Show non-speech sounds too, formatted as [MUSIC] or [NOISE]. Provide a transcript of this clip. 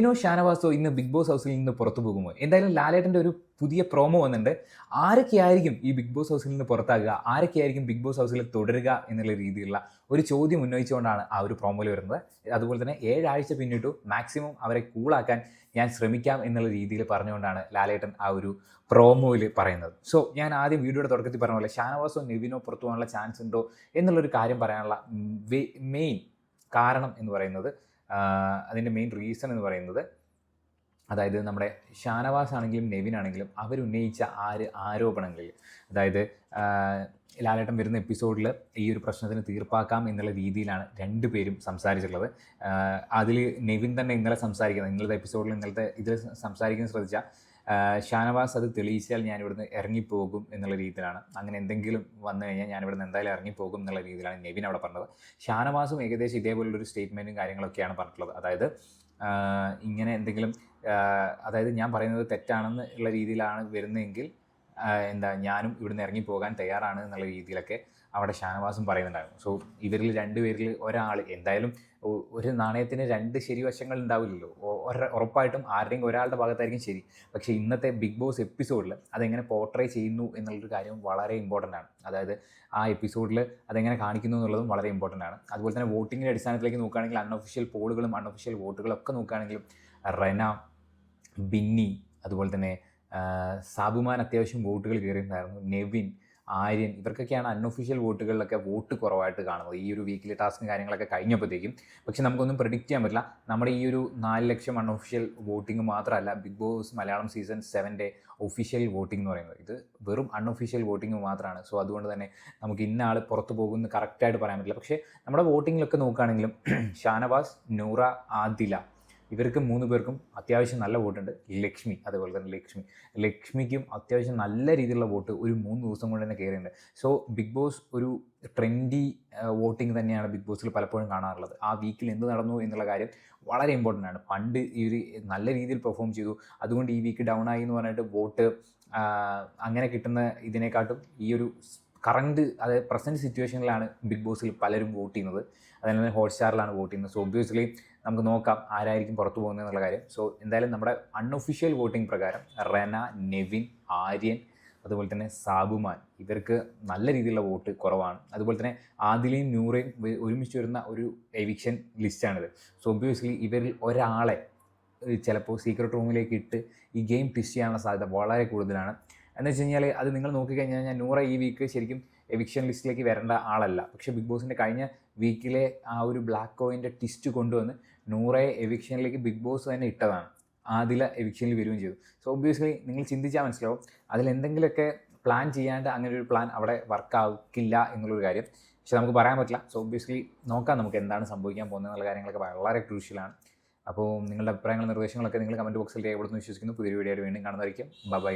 വിനോ ഷാനവാസോ ഇന്ന് big boss ഹൗസിൽ നിന്ന് പുറത്തു പോകുമോ? എന്തായാലും ലാലേട്ടന്റെ ഒരു പുതിയ പ്രോമോ വന്നിട്ടുണ്ട്. ആരൊക്കെയായിരിക്കും ഈ ബിഗ് ബോസ് ഹൗസിൽ നിന്ന് പുറത്താകുക? ആരൊക്കെയായിരിക്കും ബിഗ് ബോസ് ഹൗസിൽ തുടരുക എന്നുള്ള രീതിയിലുള്ള ഒരു ചോദ്യം ഉന്നയിച്ചുകൊണ്ടാണ് ആ ഒരു പ്രോമോയിൽ വരുന്നത്. അതുപോലെ തന്നെ ഏഴാഴ്ച പിന്നിട്ടു മാക്സിമം അവരെ കൂളാക്കാൻ ഞാൻ ശ്രമിക്കാം എന്നുള്ള രീതിയിൽ പറഞ്ഞുകൊണ്ടാണ് ലാലേട്ടൻ ആ ഒരു പ്രോമോയിൽ പറയുന്നത്. സോ ഞാൻ ആദ്യം വീഡിയോയുടെ തുടക്കത്തിൽ പറഞ്ഞ പോലെ ഷാനവാസോ നെവിനോ പുറത്തു പോകാനുള്ള ചാൻസ് ഉണ്ടോ എന്നുള്ളൊരു കാര്യം പറയാനുള്ള മെയിൻ കാരണം എന്ന് പറയുന്നത് അതിന്റെ മെയിൻ റീസൺ എന്ന് പറയുന്നത് അതായത് നമ്മുടെ ഷാനവാസ് ആണെങ്കിലും നെവിൻ ആണെങ്കിലും അവരുന്നയിച്ച ആര് ആരോപണങ്ങളിൽ അതായത് ലാലേട്ടൻ വരുന്ന എപ്പിസോഡിൽ ഈ ഒരു പ്രശ്നത്തിന് തീർപ്പാക്കാം എന്നുള്ള രീതിയിലാണ് രണ്ടുപേരും സംസാരിച്ചിട്ടുള്ളത്. അതിൽ നെവിൻ തന്നെ ഇന്നലെ സംസാരിക്കുന്നത് ഇന്നലത്തെ എപ്പിസോഡിൽ ഇന്നലത്തെ ഇതിൽ സംസാരിക്കുന്നത് ശ്രദ്ധിച്ചാൽ ഷാനവാസ് അത് തെളിയിച്ചാൽ ഞാൻ ഇവിടുന്ന് ഇറങ്ങിപ്പോകും എന്നുള്ള രീതിയിലാണ്. അങ്ങനെ എന്തെങ്കിലും വന്നു കഴിഞ്ഞാൽ ഞാൻ ഇവിടുന്ന് എന്തായാലും ഇറങ്ങിപ്പോകും എന്നുള്ള രീതിയിലാണ് നെവിൻ അവിടെ പറഞ്ഞത്. ഷാനവാസും ഏകദേശം ഇതേപോലുള്ളൊരു സ്റ്റേറ്റ്മെന്റും കാര്യങ്ങളൊക്കെയാണ് പറഞ്ഞിട്ടുള്ളത്. അതായത് ഇങ്ങനെ എന്തെങ്കിലും അതായത് ഞാൻ പറയുന്നത് തെറ്റാണെന്ന് ഉള്ള രീതിയിലാണ് വരുന്നതെങ്കിൽ എന്താ ഞാനും ഇവിടുന്ന് ഇറങ്ങിപ്പോകാൻ തയ്യാറാണ് എന്നുള്ള രീതിയിലൊക്കെ അവിടെ ഷാനവാസും പറയുന്നുണ്ടായിരുന്നു. സോ ഇവരിൽ രണ്ടുപേരിൽ ഒരാൾ എന്തായാലും ഒരു നാണയത്തിന് രണ്ട് ശരി വശങ്ങൾ ഉണ്ടാവില്ലല്ലോ. ഉറപ്പായിട്ടും ആരുടെയും ഒരാളുടെ ഭാഗത്തായിരിക്കും ശരി. പക്ഷേ ഇന്നത്തെ ബിഗ് ബോസ് എപ്പിസോഡിൽ അതെങ്ങനെ പോർട്രേ ചെയ്യുന്നു എന്നുള്ളൊരു കാര്യം വളരെ ഇമ്പോർട്ടന്റ് ആണ്. അതായത് ആ എപ്പിസോഡിൽ അതെങ്ങനെ കാണിക്കുന്നു എന്നുള്ളതും വളരെ ഇമ്പോർട്ടന്റ് ആണ്. അതുപോലെ തന്നെ വോട്ടിങ്ങിന്റെ അടിസ്ഥാനത്തിലേക്ക് നോക്കുകയാണെങ്കിൽ അൺഒഫീഷ്യൽ പോളുകളും അൺഒഫീഷ്യൽ വോട്ടുകളും ഒക്കെ നോക്കുകയാണെങ്കിലും റെന ബിന്നി അതുപോലെ തന്നെ സാബുമാൻ അത്യാവശ്യം വോട്ടുകൾ കയറിയിട്ടുണ്ടായിരുന്നു. നെവിൻ ആര്യൻ ഇവർക്കൊക്കെയാണ് അൺഒഫീഷ്യൽ വോട്ടുകളിലൊക്കെ വോട്ട് കുറവായിട്ട് കാണുന്നത്. ഈ ഒരു വീക്കിലി ടാസ്കും കാര്യങ്ങളൊക്കെ കഴിഞ്ഞപ്പോഴത്തേക്കും. പക്ഷേ നമുക്കൊന്നും പ്രിഡിക്റ്റ് ചെയ്യാൻ പറ്റില്ല. നമ്മുടെ ഈ ഒരു നാല് ലക്ഷം അൺഒഫീഷ്യൽ വോട്ടിംഗ് മാത്രമല്ല ബിഗ് ബോസ് മലയാളം സീസൺ സെവന്റെ ഒഫീഷ്യൽ വോട്ടിംഗ് എന്ന് പറയുന്നത്. ഇത് വെറും അൺഒഫീഷ്യൽ വോട്ടിംഗ് മാത്രമാണ്. സോ അതുകൊണ്ട് തന്നെ നമുക്ക് ഇന്ന ആൾ പുറത്തു പോകുമെന്ന് കറക്റ്റായിട്ട് പറയാൻ പറ്റില്ല. പക്ഷേ നമ്മുടെ വോട്ടിങ്ങിലൊക്കെ നോക്കുകയാണെങ്കിലും [CLEARS THROAT] ഷാനവാസ് നൂറ ആദില ഇവർക്ക് മൂന്ന് പേർക്കും അത്യാവശ്യം നല്ല വോട്ടുണ്ട്. ലക്ഷ്മി അതുപോലെ തന്നെ ലക്ഷ്മി. ലക്ഷ്മിക്കും അത്യാവശ്യം നല്ല രീതിയിലുള്ള വോട്ട് ഒരു മൂന്ന് ദിവസം കൊണ്ട് തന്നെ കയറിയിട്ടുണ്ട്. സോ ബിഗ് ബോസ് ഒരു ട്രെൻഡി വോട്ടിംഗ് തന്നെയാണ് ബിഗ് ബോസിൽ പലപ്പോഴും കാണാറുള്ളത്. ആ വീക്കിൽ എന്ത് നടന്നു എന്നുള്ള കാര്യം വളരെ ഇമ്പോർട്ടന്റ് ആണ്. പണ്ട് ഇവർ നല്ല രീതിയിൽ പെർഫോം ചെയ്തു. അതുകൊണ്ട് ഈ വീക്ക് ഡൗൺ ആയി എന്ന് പറഞ്ഞിട്ട് വോട്ട് അങ്ങനെ കിട്ടുന്ന ഇതിനെക്കാട്ടും ഈ ഒരു കറണ്ട് അതായത് പ്രസന്റ് സിറ്റുവേഷനിലാണ് ബിഗ് ബോസിൽ പലരും വോട്ട് ചെയ്യുന്നത്. അതുപോലെ തന്നെ ഹോട്ട്സ്റ്റാറിലാണ് വോട്ട് ചെയ്യുന്നത്. സോ ഒബ്വിയസ്ലി നമുക്ക് നോക്കാം ആരായിരിക്കും പുറത്തു പോകുന്നത് എന്നുള്ള കാര്യം. സോ എന്തായാലും നമ്മുടെ അൺഒഫീഷ്യൽ വോട്ടിംഗ് പ്രകാരം റെന നെവിൻ ആര്യൻ അതുപോലെ തന്നെ സാബുമാൻ ഇവർക്ക് നല്ല രീതിയിലുള്ള വോട്ട് കുറവാണ്. അതുപോലെ തന്നെ ആദിലയും നൂറയും ഒരുമിച്ച് വരുന്ന ഒരു എവിക്ഷൻ ലിസ്റ്റാണിത് സോ ഒബ്വിയസ്ലി ഇവരിൽ ഒരാളെ ചിലപ്പോൾ സീക്രട്ട് റൂമിലേക്ക് ഇട്ട് ഈ ഗെയിം ട്വിസ്റ്റ് ചെയ്യാനുള്ള സാധ്യത വളരെ കൂടുതലാണ്. എന്ന് വെച്ച് കഴിഞ്ഞാൽ അത് നിങ്ങൾ നോക്കിക്കഴിഞ്ഞാൽ ഞാൻ നൂറ ഈ വീക്ക് ശരിക്കും എവിക്ഷൻ ലിസ്റ്റിലേക്ക് വരേണ്ട ആളല്ല. പക്ഷേ ബിഗ് ബോസിന്റെ കഴിഞ്ഞ വീക്കിലെ ആ ഒരു ബ്ലാക്ക് കോയിന്റെ ട്വിസ്റ്റ് കൊണ്ടുവന്ന് നൂറയെ എവിക്ഷനിലേക്ക് ബിഗ് ബോസ് തന്നെ ഇട്ടതാണ്. ആദില എവിക്ഷനിൽ വരികയും ചെയ്തു. സോ ഒബ്വിയസ്ലി നിങ്ങൾ ചിന്തിച്ചാൽ മനസ്സിലാവും അതിലെന്തെങ്കിലുമൊക്കെ പ്ലാൻ ചെയ്യാണ്ട് അങ്ങനെ ഒരു പ്ലാൻ അവിടെ വർക്ക് ആക്കില്ല എന്നുള്ളൊരു കാര്യം. പക്ഷെ നമുക്ക് പറയാൻ പറ്റില്ല. സോ ഒബ്വിയസ്ലി നോക്കാം നമുക്ക് എന്താണ് സംഭവിക്കാൻ പോകുന്നത് എന്നുള്ള കാര്യങ്ങളൊക്കെ വളരെ ക്രൂഷ്യലാണ് അപ്പോൾ നിങ്ങളുടെ അഭിപ്രായങ്ങളും നിർദ്ദേശങ്ങളൊക്കെ നിങ്ങൾ കമന്റ് ബോക്സിൽ രേഖപ്പെടുത്തുന്നു വിശ്വസിക്കുന്നു. പുതിയൊരു വീഡിയോ വീണ്ടും കാണുന്നതായിരിക്കും. ബൈ